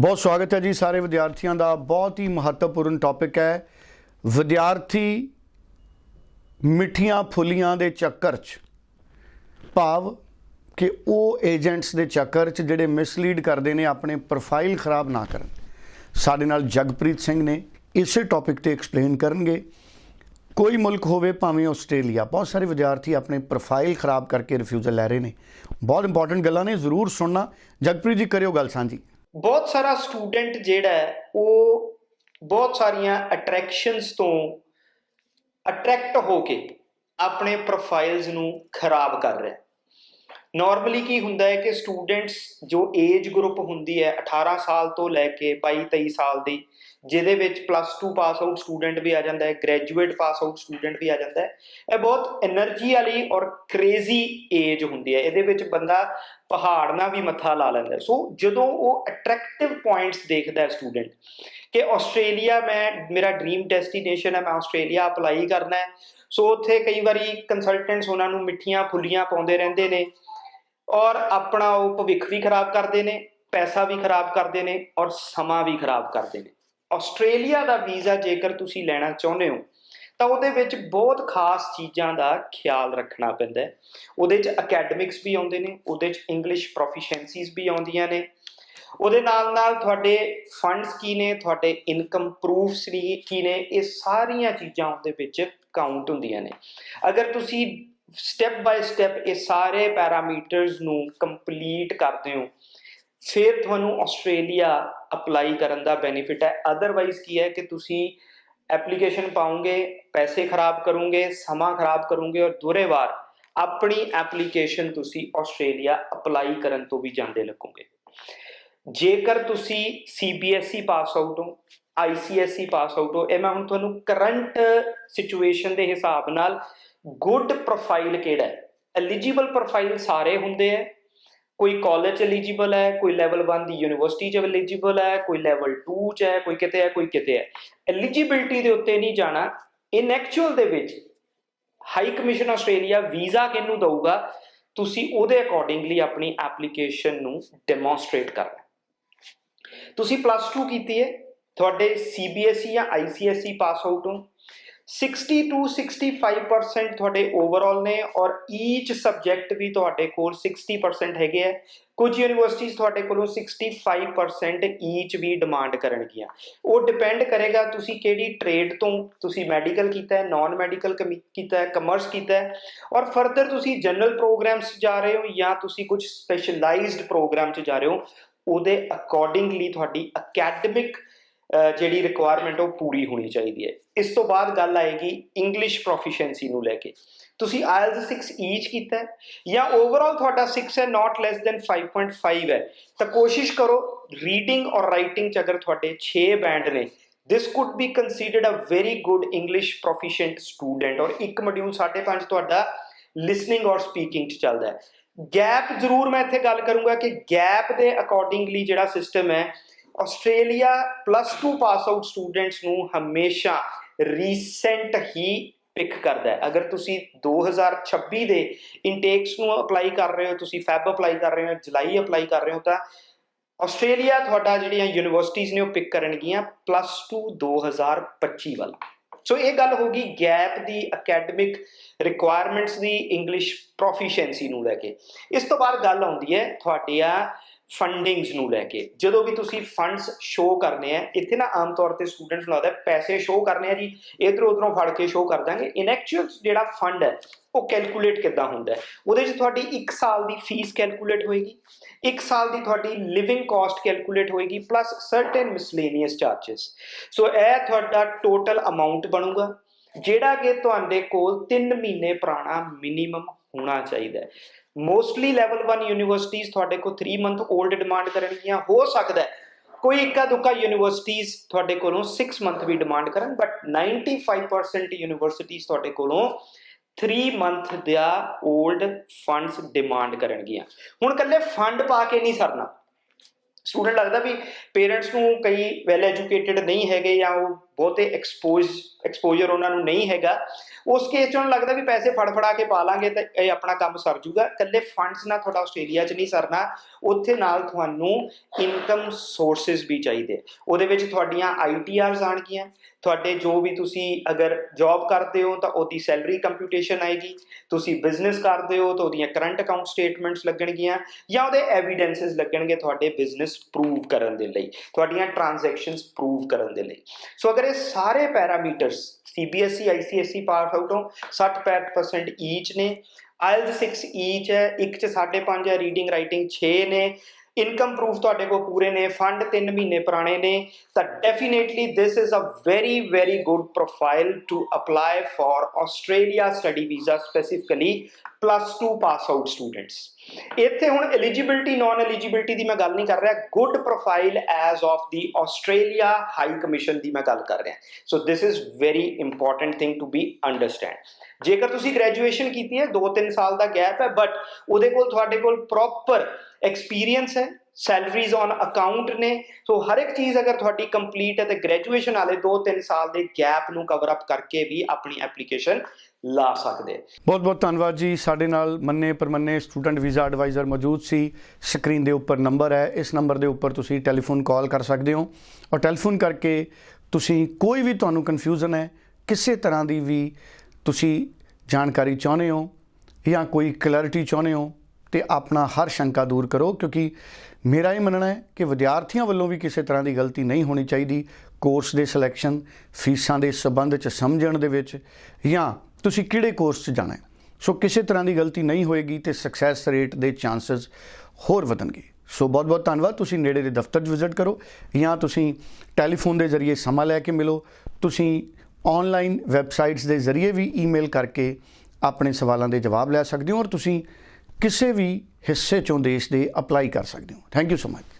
ਬਹੁਤ ਸਵਾਗਤ ਹੈ ਜੀ ਸਾਰੇ ਵਿਦਿਆਰਥੀਆਂ ਦਾ। ਬਹੁਤ ਹੀ ਮਹੱਤਵਪੂਰਨ ਟੌਪਿਕ ਹੈ। ਵਿਦਿਆਰਥੀ ਮਿੱਠੀਆਂ ਫੁੱਲੀਆਂ ਦੇ ਚੱਕਰ 'ਚ ਭਾਵ ਕਿ ਉਹ ਏਜੰਟਸ ਦੇ ਚੱਕਰ 'ਚ ਜਿਹੜੇ ਮਿਸਲੀਡ ਕਰਦੇ ਨੇ, ਆਪਣੇ ਪ੍ਰੋਫਾਈਲ ਖਰਾਬ ਨਾ ਕਰਨ। ਸਾਡੇ ਨਾਲ ਜਗਪ੍ਰੀਤ ਸਿੰਘ ਨੇ ਇਸੇ ਟੌਪਿਕ ਤੇ ਐਕਸਪਲੇਨ ਕਰਨਗੇ। ਕੋਈ ਮੁਲਕ ਹੋਵੇ, ਭਾਵੇਂ ਆਸਟ੍ਰੇਲੀਆ, ਬਹੁਤ ਸਾਰੇ ਵਿਦਿਆਰਥੀ ਆਪਣੇ ਪ੍ਰੋਫਾਈਲ ਖਰਾਬ ਕਰਕੇ ਰਿਫਿਊਜ਼ਲ ਲੈ ਰਹੇ ਨੇ। ਬਹੁਤ ਇੰਪੋਰਟੈਂਟ ਗੱਲਾਂ ਨੇ, ਜ਼ਰੂਰ ਸੁਣਨਾ। ਜਗਪ੍ਰੀਤ ਜੀ, ਕਰਿਓ ਗੱਲ ਸਾਂਝੀ। ਬਹੁਤ ਸਾਰਾ ਸਟੂਡੈਂਟ ਜਿਹੜਾ ਹੈ, ਉਹ ਬਹੁਤ ਸਾਰੀਆਂ ਅਟਰੈਕਸ਼ਨਸ ਤੋਂ ਅਟਰੈਕਟ ਹੋ ਕੇ ਆਪਣੇ ਪ੍ਰੋਫਾਈਲਸ ਨੂੰ ਖਰਾਬ ਕਰ ਰਿਹਾ ਨਾਰਮਲੀ ਕੀ ਹੁੰਦਾ ਹੈ ਕਿ ਸਟੂਡੈਂਟਸ ਜੋ ਏਜ ਗਰੁੱਪ ਹੁੰਦੀ ਹੈ 18 ਸਾਲ ਤੋਂ ਲੈ ਕੇ 22 23 ਸਾਲ ਦੀ, ਜਿਹਦੇ ਵਿੱਚ ਪਲੱਸ 2 ਪਾਸ ਆਊਟ ਸਟੂਡੈਂਟ ਵੀ ਆ ਜਾਂਦਾ ਹੈ ਗ੍ਰੈਜੂਏਟ ਪਾਸ ਆਊਟ ਸਟੂਡੈਂਟ ਵੀ ਆ ਜਾਂਦਾ ਹੈ, ਇਹ ਬਹੁਤ એનર્ਜੀ ਵਾਲੀ ਔਰ ਕ੍ਰੇਜ਼ੀ ਏਜ ਹੁੰਦੀ ਹੈ। ਇਹਦੇ ਵਿੱਚ ਬੰਦਾ ਪਹਾੜ ਨਾਲ ਵੀ ਮੱਥਾ ਲਾ ਲੈਂਦਾ ਸੋ ਜਦੋਂ ਉਹ ਅਟਰੈਕਟਿਵ ਪੁਆਇੰਟਸ ਦੇਖਦਾ ਹੈ ਸਟੂਡੈਂਟ ਕਿ ਆਸਟ੍ਰੇਲੀਆ ਮੈਂ, ਮੇਰਾ ਡ੍ਰੀਮ ਡੈਸਟੀਨੇਸ਼ਨ ਹੈ, ਮੈਂ ਆਸਟ੍ਰੇਲੀਆ ਅਪਲਾਈ ਕਰਨਾ ਹੈ। ਸੋ ਉੱਥੇ ਕਈ ਵਾਰੀ ਕੰਸਲਟੈਂਟਸ ਉਹਨਾਂ ਨੂੰ ਮਿੱਠੀਆਂ ਫੁੱਲੀਆਂ ਪਾਉਂਦੇ ਰਹਿੰਦੇ ਨੇ। ਔਰ ਆਪਣਾ ਉਹ ਭਵਿੱਖ ਵੀ ਖਰਾਬ ਕਰਦੇ ਨੇ, ਪੈਸਾ ਵੀ ਖਰਾਬ ਕਰਦੇ ਨੇ ਔਰ ਸਮਾਂ ਵੀ ਖਰਾਬ ਕਰਦੇ ਨੇ। ਆਸਟ੍ਰੇਲੀਆ ਦਾ ਵੀਜ਼ਾ ਜੇਕਰ ਤੁਸੀਂ ਲੈਣਾ ਚਾਹੁੰਦੇ ਹੋ, ਤਾਂ ਉਹਦੇ ਵਿੱਚ ਬਹੁਤ ਖਾਸ ਚੀਜ਼ਾਂ ਦਾ ਖਿਆਲ ਰੱਖਣਾ ਪੈਂਦਾ ਹੈ। ਉਹਦੇ 'ਚ ਅਕੈਡਮਿਕਸ ਵੀ ਆਉਂਦੇ ਨੇ, ਉਹਦੇ 'ਚ ਇੰਗਲਿਸ਼ ਪ੍ਰੋਫੀਸ਼ੀਐਂਸੀਜ਼ ਵੀ ਆਉਂਦੀਆਂ ਨੇ। ਉਹਦੇ ਨਾਲ ਨਾਲ ਤੁਹਾਡੇ ਫੰਡਸ ਕੀ ਨੇ, ਤੁਹਾਡੇ ਇਨਕਮ ਪ੍ਰੂਫਸ ਕੀ ਨੇ, ਇਹ ਸਾਰੀਆਂ ਚੀਜ਼ਾਂ ਉਹਦੇ ਵਿੱਚ ਕਾਊਂਟ ਹੁੰਦੀਆਂ ਨੇ। ਅਗਰ ਤੁਸੀਂ ਸਟੈਪ ਬਾਈ ਸਟੈਪ ਇਹ ਸਾਰੇ ਪੈਰਾਮੀਟਰਸ ਨੂੰ ਕੰਪਲੀਟ ਕਰਦੇ ਹੋ। ਫਿਰ ਤੁਹਾਨੂੰ ਆਸਟ੍ਰੇਲੀਆ ਅਪਲਾਈ ਕਰਨ ਦਾ ਬੈਨੀਫਿਟ ਹੈ। ਅਦਰਵਾਈਜ਼ ਕੀ ਹੈ ਕਿ ਤੁਸੀਂ ਐਪਲੀਕੇਸ਼ਨ ਪਾਉਂਗੇ ਪੈਸੇ ਖਰਾਬ ਕਰੋਗੇ, ਸਮਾਂ ਖਰਾਬ ਕਰੋਗੇ ਔਰ ਦੂਰੇ ਵਾਰ ਆਪਣੀ ਐਪਲੀਕੇਸ਼ਨ ਤੁਸੀਂ ਆਸਟ੍ਰੇਲੀਆ ਅਪਲਾਈ ਕਰਨ ਤੋਂ ਵੀ ਜਾਂਦੇ ਲੱਗੋਗੇ। ਜੇਕਰ ਤੁਸੀਂ CBSE ਪਾਸ ਆਊਟ ਹੋ ICSE ਪਾਸ ਆਊਟ ਹੋ, ਇਹ ਮੈਂ ਹੁਣ ਤੁਹਾਨੂੰ ਕਰੰਟ ਸਿਚੁਏਸ਼ਨ ਦੇ ਹਿਸਾਬ ਨਾਲ ਗੁੱਡ ਪ੍ਰੋਫਾਈਲ ਕਿਹੜਾ ਹੈ? ਐਲੀਜੀਬਲ ਪ੍ਰੋਫਾਈਲ ਸਾਰੇ ਹੁੰਦੇ ਹੈ ਕੋਈ ਕਾਲਜ ਐਲੀਜੀਬਲ ਹੈ, ਕੋਈ ਲੈਵਲ 1 ਦੀ ਯੂਨੀਵਰਸਿਟੀ ਚ ਐਲੀਜੀਬਲ ਹੈ, ਕੋਈ ਲੈਵਲ 2 ਚ ਹੈ, ਕੋਈ ਕਿਤੇ ਹੈ, ਕੋਈ ਕਿਤੇ ਹੈ। ਐਲੀਜੀਬਿਲਟੀ ਦੇ ਉੱਤੇ ਨਹੀਂ ਜਾਣਾ। ਇਨ ਐਕਚੁਅਲ ਦੇ ਵਿੱਚ ਹਾਈ ਕਮਿਸ਼ਨ ਆਸਟ੍ਰੇਲੀਆ ਵੀਜ਼ਾ ਕਿਹਨੂੰ ਦਊਗਾ? ਤੁਸੀਂ ਉਹਦੇ ਅਕੋਰਡਿੰਗਲੀ ਆਪਣੀ ਐਪਲੀਕੇਸ਼ਨ ਨੂੰ ਡੈਮੋਨਸਟ੍ਰੇਟ ਕਰਨਾ ਤੁਸੀਂ ਪਲੱਸ 2 ਕੀਤੀ ਹੈ। ਤੁਹਾਡੇ CBSE ਜਾਂ ICSE ਪਾਸ ਆਊਟ ਹੋ 60 to 65% ਤੁਹਾਡੇ ਓਵਰਆਲ ਨੇ ਔਰ ਈਚ ਸਬਜੈਕਟ ਵੀ ਤੁਹਾਡੇ ਕੋਲ 60% ਹੈਗੇ ਆ। ਕੁਝ ਯੂਨੀਵਰਸਿਟੀਜ਼ ਤੁਹਾਡੇ ਕੋਲੋਂ 65% ਈਚ ਵੀ ਡਿਮਾਂਡ ਕਰਨਗੀਆਂ। ਉਹ ਡਿਪੈਂਡ ਕਰੇਗਾ ਤੁਸੀਂ ਕਿਹੜੀ ਟ੍ਰੇਡ ਤੋਂ ਤੁਸੀਂ ਮੈਡੀਕਲ ਕੀਤਾ ਹੈ ਨਾਨ ਮੈਡੀਕਲ ਕੀਤਾ ਹੈ ਕਮਰਸ ਕੀਤਾ ਹੈ। ਔਰ ਫਰਦਰ ਤੁਸੀਂ ਜਨਰਲ ਪ੍ਰੋਗਰਾਮਸ ਜਾ ਰਹੇ ਹੋ ਜਾਂ ਤੁਸੀਂ ਕੁਝ ਸਪੈਸ਼ਲਾਈਜ਼ਡ ਪ੍ਰੋਗਰਾਮ 'ਚ ਜਾ ਰਹੇ ਹੋ, ਉਹਦੇ ਅਕੋਰਡਿੰਗਲੀ ਤੁਹਾਡੀ ਅਕੈਡਮਿਕ ਜਿਹੜੀ ਰਿਕੁਆਇਰਮੈਂਟ ਉਹ ਪੂਰੀ ਹੋਣੀ ਚਾਹੀਦੀ ਹੈ। ਇਸ ਤੋਂ ਬਾਅਦ ਗੱਲ ਆਏਗੀ ਇੰਗਲਿਸ਼ ਪ੍ਰੋਫੀਸ਼ੀਐਂਸੀ ਨੂੰ ਲੈ ਕੇ। ਤੁਸੀਂ IELTS 6 ਈਚ ਕੀਤਾ ਜਾਂ ਓਵਰਆਲ ਤੁਹਾਡਾ 6 ਹੈ ਨਾਟ ਲੈਸ ਦੈਨ 5.5 ਹੈ। ਤਾਂ ਕੋਸ਼ਿਸ਼ ਕਰੋ ਰੀਡਿੰਗ ਔਰ ਰਾਈਟਿੰਗ ਚ ਅਗਰ ਤੁਹਾਡੇ 6 ਬੈਂਡ ਨੇ, this could be considered a very good english proficient student ਔਰ ਇੱਕ ਮੋਡਿਊਲ 5.5 ਤੁਹਾਡਾ ਲਿਸਨਿੰਗ ਔਰ ਸਪੀਕਿੰਗ ਚ ਚੱਲਦਾ ਹੈ। ਗੈਪ ਜ਼ਰੂਰ ਮੈਂ ਇੱਥੇ ਗੱਲ ਕਰੂੰਗਾ ਕਿ ਗੈਪ ਦੇ ਅਕੋਰਡਿੰਗਲੀ ਜਿਹੜਾ ਸਿਸਟਮ ਹੈ Australia plus 2 pass out students ਨੂੰ ਹਮੇਸ਼ਾ ਰੀਸੈਂਟ ਹੀ ਪਿਕ ਕਰਦਾ ਹੈ। ਅਗਰ ਤੁਸੀਂ 2026 ਦੇ ਇਨਟੇਕਸ ਨੂੰ ਅਪਲਾਈ ਕਰ ਰਹੇ ਹੋ, ਤੁਸੀਂ ਫੈਬ ਅਪਲਾਈ ਕਰ ਰਹੇ ਹੋ, ਜੁਲਾਈ ਅਪਲਾਈ ਕਰ ਰਹੇ ਹੋ, ਤਾਂ ਆਸਟ੍ਰੇਲੀਆ ਤੁਹਾਡਾ ਜਿਹੜੀਆਂ ਯੂਨੀਵਰਸਿਟੀਆਂ ਨੇ ਉਹ ਪਿਕ ਕਰਨਗੀਆਂ ਪਲੱਸ 2 2025 ਵਾਲਾ। ਸੋ ਇਹ ਗੱਲ ਹੋ ਗਈ ਗੈਪ ਦੀ ਅਕੈਡਮਿਕ ਰਿਕੁਆਇਰਮੈਂਟਸ ਦੀ ਇੰਗਲਿਸ਼ ਪ੍ਰੋਫੀਸ਼ੀਐਂਸੀ ਨੂੰ ਲੈ ਕੇ। ਇਸ ਤੋਂ ਬਾਅਦ ਗੱਲ ਆਉਂਦੀ ਹੈ ਤੁਹਾਡੀਆਂ ਫੰਡਿੰਗਸ ਨੂੰ ਲੈ ਕੇ। ਜਦੋਂ ਵੀ ਤੁਸੀਂ ਫੰਡਸ ਸ਼ੋ ਕਰਨੇ ਆ, ਇੱਥੇ ਨਾ ਆਮ ਤੌਰ ਤੇ ਸਟੂਡੈਂਟਸ ਨੂੰ ਲੱਗਦਾ ਪੈਸੇ ਸ਼ੋ ਕਰਨੇ ਆ ਜੀ, ਇਧਰੋਂ ਉਧਰੋਂ ਫੜ ਕੇ ਸ਼ੋ ਕਰ ਦਾਂਗੇ। ਇਨ ਐਕਚੁਅਲ ਜਿਹੜਾ ਫੰਡ ਹੈ, ਉਹ ਕੈਲਕੂਲੇਟ ਕਿੱਦਾਂ ਹੁੰਦਾ ਹੈ? ਉਹਦੇ 'ਚ ਤੁਹਾਡੀ 1 ਸਾਲ ਦੀ ਫੀਸ ਕੈਲਕੂਲੇਟ ਹੋਏਗੀ 1 ਸਾਲ ਦੀ ਤੁਹਾਡੀ ਲਿਵਿੰਗ ਕਾਸਟ ਕੈਲਕੂਲੇਟ ਹੋਏਗੀ plus certain miscellaneous charges so ਇਹ ਤੁਹਾਡਾ ਟੋਟਲ ਅਮਾਉਂਟ ਬਣੂਗਾ। ਜਿਹੜਾ ਕਿ ਤੁਹਾਡੇ ਕੋਲ 3 ਮਹੀਨੇ ਪੁਰਾਣਾ ਮਿਨੀਮਮ ਹੋਣਾ ਚਾਹੀਦਾ ਹੈ। ਮੋਸਟਲੀ ਲੈਵਲ 1 ਯੂਨੀਵਰਸਿਟੀਜ਼ ਤੁਹਾਡੇ ਕੋਲ 3 ਮੰਥ 올ਡ ਡਿਮਾਂਡ ਕਰਨਗੀਆਂ, ਹੋ ਸਕਦਾ ਹੈ ਕੋਈ ਇੱਕਾ ਦੁੱਕਾ ਯੂਨੀਵਰਸਿਟੀਜ਼ ਤੁਹਾਡੇ ਕੋਲੋਂ 6 ਮੰਥ ਵੀ ਡਿਮਾਂਡ ਕਰਨ ਬਟ 95% ਯੂਨੀਵਰਸਿਟੀਜ਼ ਤੁਹਾਡੇ ਕੋਲੋਂ 3 ਮੰਥ ਦਾ 올ਡ ਫੰਡਸ ਡਿਮਾਂਡ ਕਰਨਗੀਆਂ। ਹੁਣ ਕੱਲੇ ਫੰਡ ਪਾ ਕੇ ਨਹੀਂ ਸਰਨਾ। ਸਟੂਡੈਂਟ ਲੱਗਦਾ ਵੀ ਪੇਰੈਂਟਸ ਨੂੰ ਕਈ ਵੈਲ ਐਜੂਕੇਟਿਡ ਨਹੀਂ ਹੈਗੇ ਜਾਂ ਉਹ ਬਹੁਤੇ ਐਕਸਪੋਜ਼ ਐਕਸਪੋਜ਼ਰ ਉਹਨਾਂ ਨੂੰ ਨਹੀਂ ਹੈਗਾ। ਉਸ ਕੇਸ 'ਚ ਉਹਨੂੰ ਲੱਗਦਾ ਵੀ ਪੈਸੇ ਫੜਫੜਾ ਕੇ ਪਾ ਲਾਂਗੇ ਤਾਂ ਇਹ ਆਪਣਾ ਕੰਮ ਸਰ ਜੂਗਾ। ਇਕੱਲੇ ਫੰਡਸ ਨਾਲ ਤੁਹਾਡਾ ਆਸਟ੍ਰੇਲੀਆ 'ਚ ਨਹੀਂ ਸਰਨਾ। ਉੱਥੇ ਨਾਲ ਤੁਹਾਨੂੰ ਇਨਕਮ ਸੋਰਸਸ ਵੀ ਚਾਹੀਦੇ। ਉਹਦੇ ਵਿੱਚ ਤੁਹਾਡੀਆਂ ਆਈਟੀਆਰਸ ਆਣਗੀਆਂ ਤੁਹਾਡੇ ਜੋ ਵੀ ਤੁਸੀਂ ਅਗਰ ਜੌਬ ਕਰਦੇ ਹੋ ਤਾਂ ਉਹਦੀ ਸੈਲਰੀ ਕੰਪਿਊਟੇਸ਼ਨ ਆਏਗੀ। ਤੁਸੀਂ ਬਿਜ਼ਨਸ ਕਰਦੇ ਹੋ ਤਾਂ ਉਹਦੀਆਂ ਕਰੰਟ ਅਕਾਊਂਟ ਸਟੇਟਮੈਂਟਸ ਲੱਗਣਗੀਆਂ ਜਾਂ ਉਹਦੇ ਐਵੀਡੈਂਸਸ ਲੱਗਣਗੇ ਤੁਹਾਡੇ ਬਿਜ਼ਨਸ ਪ੍ਰੂਵ ਕਰਨ ਦੇ ਲਈ, ਤੁਹਾਡੀਆਂ ਟ੍ਰਾਂਜੈਕਸ਼ਨਸ ਪ੍ਰੂਵ ਕਰਨ ਦੇ ਲਈ। ਸੋ ਅਗਰ ਇਹ ਸਾਰੇ parameters CBSE ICSE pass out ਹੋ 60% ਈਚ ਨੇ। ਆਇਲਸ 6 ਈਚ ਹੈ, ਇੱਕ ਚ 5.5 ਹੈ ਰੀਡਿੰਗ ਰਾਈਟਿੰਗ 6 ਨੇ। ਇਨਕਮ ਪ੍ਰੂਫ ਤੁਹਾਡੇ ਕੋਲ ਪੂਰੇ ਨੇ ਫੰਡ 3 ਮਹੀਨੇ ਪੁਰਾਣੇ ਨੇ, ਤਾਂ definitely this is a very very good profile to apply for Australia study visa specifically plus 2 pass out students ਇੱਥੇ ਹੁਣ ਐਲੀਜੀਬਿਲਟੀ ਨਾਨ ਐਲੀਜੀਬਿਲਟੀ ਦੀ ਮੈਂ ਗੱਲ ਨਹੀਂ ਕਰ ਰਿਹਾ good profile as of the Australia high commission ਦੀ ਮੈਂ ਗੱਲ ਕਰ ਰਿਹਾ। So this is very important thing to be understand ਜੇਕਰ ਤੁਸੀਂ ਗ੍ਰੈਜੂਏਸ਼ਨ ਕੀਤੀ ਹੈ 2-3 ਸਾਲ ਦਾ ਗੈਪ ਹੈ ਬਟ ਉਹਦੇ ਕੋਲ ਤੁਹਾਡੇ ਕੋਲ ਪ੍ਰੋਪਰ ਐਕਸਪੀਰੀਅੰਸ ਹੈ ਸੈਲਰੀਜ਼ ਔਨ ਅਕਾਊਂਟ ਨੇ ਸੋ ਹਰ ਇੱਕ ਚੀਜ਼ ਅਗਰ ਤੁਹਾਡੀ ਕੰਪਲੀਟ ਹੈ ਤੇ ਗ੍ਰੈਜੂਏਸ਼ਨ ਵਾਲੇ 2-3 ਸਾਲ ਦੇ ਗੈਪ ਨੂੰ ਕਵਰ ਅਪ ਕਰਕੇ ਵੀ ਆਪਣੀ ਐਪਲੀਕੇਸ਼ਨ ਲਾ ਸਕਦੇ ਬਹੁਤ ਬਹੁਤ ਧੰਨਵਾਦ ਜੀ ਸਾਡੇ ਨਾਲ ਮੰਨੇ ਪਰਮੰਨੇ ਸਟੂਡੈਂਟ ਵੀਜ਼ਾ ਐਡਵਾਈਜ਼ਰ ਮੌਜੂਦ ਸੀ ਸਕਰੀਨ ਦੇ ਉੱਪਰ ਨੰਬਰ ਹੈ ਇਸ ਨੰਬਰ ਦੇ ਉੱਪਰ ਤੁਸੀਂ ਟੈਲੀਫੋਨ ਕਾਲ ਕਰ ਸਕਦੇ ਹੋ ਔਰ ਟੈਲੀਫੋਨ ਕਰਕੇ ਤੁਸੀਂ ਕੋਈ ਵੀ ਤੁਹਾਨੂੰ ਕਨਫਿਊਜ਼ਨ ਹੈ ਕਿਸੇ ਤਰ੍ਹਾਂ ਦੀ ਵੀ ਤੁਸੀਂ ਜਾਣਕਾਰੀ ਚਾਹੁੰਦੇ ਹੋ ਜਾਂ ਕੋਈ ਕਲੈਰਿਟੀ ਚਾਹੁੰਦੇ ਹੋ ਤੇ ਆਪਣਾ ਹਰ ਸ਼ੰਕਾ ਦੂਰ ਕਰੋ, ਕਿਉਂਕਿ ਮੇਰਾ ਇਹ ਮੰਨਣਾ ਹੈ ਕਿ ਵਿਦਿਆਰਥੀਆਂ ਵੱਲੋਂ ਵੀ ਕਿਸੇ ਤਰ੍ਹਾਂ ਦੀ ਗਲਤੀ ਨਹੀਂ ਹੋਣੀ ਚਾਹੀਦੀ। ਕੋਰਸ ਦੇ ਸਿਲੈਕਸ਼ਨ, ਫੀਸਾਂ ਦੇ ਸਬੰਧ ਚ ਸਮਝਣ ਦੇ ਵਿੱਚ, ਜਾਂ ਤੁਸੀਂ ਕਿਹੜੇ ਕੋਰਸ 'ਚ ਜਾਣਾ ਹੈ। ਸੋ ਕਿਸੇ ਤਰ੍ਹਾਂ ਦੀ ਗਲਤੀ ਨਹੀਂ ਹੋਏਗੀ ਤੇ ਸਕਸੈਸ ਰੇਟ ਦੇ ਚਾਂਸਸ ਹੋਰ ਵਧਣਗੇ। ਸੋ ਬਹੁਤ ਬਹੁਤ ਧੰਨਵਾਦ। ਤੁਸੀਂ ਨੇੜੇ ਦੇ ਦਫ਼ਤਰ 'ਚ ਵਿਜ਼ਿਟ ਕਰੋ, ਜਾਂ ਤੁਸੀਂ ਟੈਲੀਫੋਨ ਦੇ ਜ਼ਰੀਏ ਸਮਾਂ ਲੈ ਕੇ ਮਿਲੋ। ਤੁਸੀਂ ਆਨਲਾਈਨ ਵੈਬਸਾਈਟਸ ਦੇ ਜ਼ਰੀਏ ਵੀ ਈਮੇਲ ਕਰਕੇ ਆਪਣੇ ਸਵਾਲਾਂ ਦੇ ਜਵਾਬ ਲੈ ਸਕਦੇ ਹੋ, ਔਰ ਤੁਸੀਂ ਕਿਸੇ ਵੀ ਹਿੱਸੇ ਚੋਂ ਦੇਸ਼ ਦੇ ਅਪਲਾਈ ਕਰ ਸਕਦੇ ਹੋ। Thank you so much